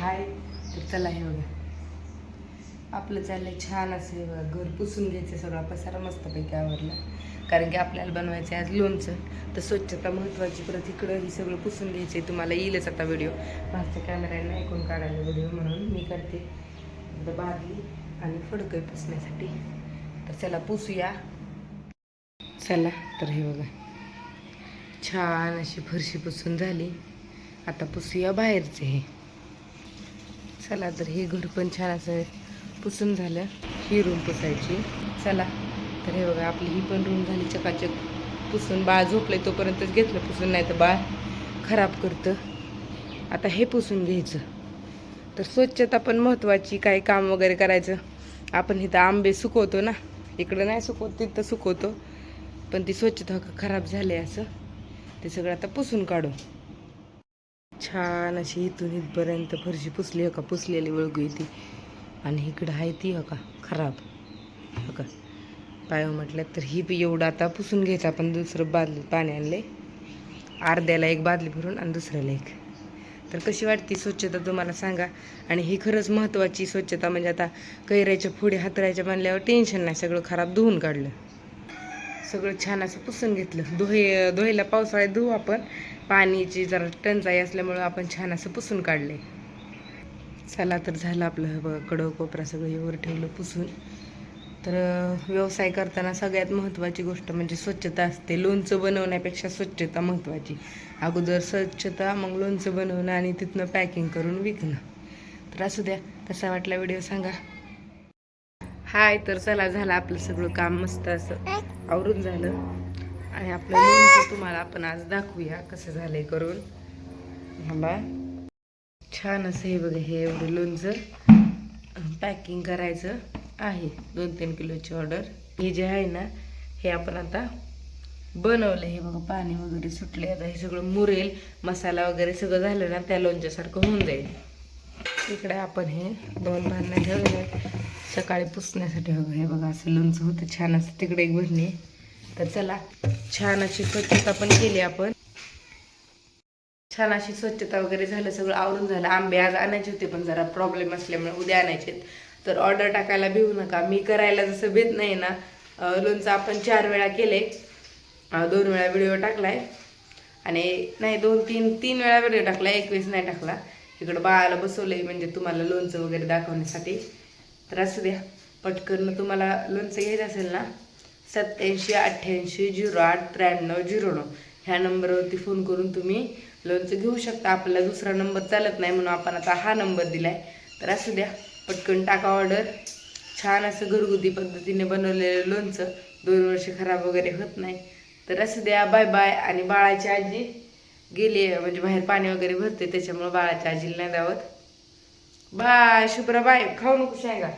हाय तर चला हे बघा. आपलं चाललं छान असं हे बघा घर पुसून घ्यायचं सगळा. पसारा मस्तपैकी आवरला. कारण की आपल्याला बनवायचं आहे आज लोणचं. तर स्वच्छता महत्त्वाची. परत इकडं ही सगळं पुसून घ्यायचं आहे तुम्हाला येईलच आता व्हिडिओ मागच्या कॅमेऱ्याने ऐकून काढायला व्हिडिओ म्हणून मी करते. बादली आणि फडकं पुसण्यासाठी. तर चला पुसूया. चला तर हे बघा. छान अशी फरशी पुसून झाली. आता पुसूया बाहेरचे हे. चला तर हे घर पण छान असं पुसून झालं. ही रूम पुसायची. चला. तर हे बघा आपली ही पण रूम झाली चकाचक. पुसून बाळ झोपलंय तोपर्यंतच घेतलं पुसून नाही तर बाळ खराब करतं. आता हे पुसून घ्यायचं. तर स्वच्छता पण महत्त्वाची काही काम वगैरे करायचं. आपण इथं आंबे सुकवतो ना. इकडं नाही सुकवत तिथं सुकवतो. पण ती स्वच्छता खराब झाली असं. ते सगळं आता पुसून काढू. छान अशी इथून इथपर्यंत फरशी पुसली हो का? पुसलेली वळगू ती आणि इकडं आहे ती हो का? खराब. हो का? पाय म्हटलं तर ही बी एवढं आता पुसून घ्यायचं. आपण दुसरं बादली पाणी आणले. अर्ध्याला एक बादली भरून आणि दुसऱ्याला एक. तर कशी वाटते स्वच्छता तुम्हाला सांगा. आणि ही खरंच महत्त्वाची स्वच्छता म्हणजे आता कैऱ्याच्या पुढे हातरायच्या बांधल्यावर टेन्शन नाही. सगळं खराब धुवून काढलं. सगळं छान असं पुसून घेतलं. धुहे धुहेला पावसाळ्यात धुवू आपण. पाण्याची जरा टंचाई असल्यामुळं आपण छान असं पुसून काढले चला तर झालं आपलं हे कडं कोपरा सगळं हेवर ठेवलं पुसून. तर व्यवसाय करताना सगळ्यात महत्त्वाची गोष्ट म्हणजे स्वच्छता असते. लोणचं बनवण्यापेक्षा स्वच्छता महत्त्वाची. अगोदर स्वच्छता मग लोणचं बनवणं आणि तिथनं पॅकिंग करून विकणं. तर असू द्या कसा वाटला व्हिडिओ सांगा. हाय तर चला झालं आपलं सगळं काम मस्त असं. आवरून झालं. आणि आपलं लोणचं तुम्हाला आपण आज दाखवूया कसं झालंय करून. थांबा. छान असं हे बघा हे एवढं लोणचं पॅकिंग करायचं आहे. दोन तीन किलोची ऑर्डर हे जे आहे ना हे आपण आता बनवलं. हे बघा पाणी वगैरे सुटले. आता हे सगळं मुरेल. मसाला वगैरे सगळं झालं ना त्या लोणच्यासारखं होऊन जाईल. इकडे आपण हे दोन भांडणं ठेवले सकाळी पुसण्यासाठी बघा हे बघा असं लोणचं होतं छान असं तिकडे एक भरणी तर चला छान अशी स्वच्छता पण केली आपण. छान अशी स्वच्छता वगैरे झालं सगळं आवरून झालं. आंबे आज आणायचे होते पण जरा प्रॉब्लेम असल्यामुळे उद्या आणायचे तर ऑर्डर टाकायला भिवू नका. मी करायला जसं भेट नाही ना लोणचं आपण चार वेळा केले दोन वेळा व्हिडिओ टाकलाय. आणि नाही दोन तीन तीन वेळा व्हिडिओ टाकला एक वेळेस नाही टाकला. इकडं बाळाला बसवलंय म्हणजे तुम्हाला लोणचं वगैरे दाखवण्यासाठी. तर असू द्या पटकन तुम्हाला लोणचं घ्यायचं असेल ना सत्याऐंशी अठ्ठ्याऐंशी झिरो आठ त्र्याण्णव झिरो नऊ. ह्या नंबरवरती फोन करून तुम्ही लोणचं घेऊ शकता. आपल्याला दुसरा नंबर चालत नाही म्हणून आपण आता हा नंबर दिला आहे तर असू द्या पटकन टाका ऑर्डर. छान असं घरगुती पद्धतीने बनवलेलं लोणचं. दोन वर्ष खराब वगैरे होत नाही. तर असू द्या बाय बाय. आणि बाळाची आजी गेली म्हणजे बाहेर पाणी वगैरे भरते त्याच्यामुळं बाळाच्या आजीला नाही दावत बाय शुभ्रा बाय खाऊ नको शेंगा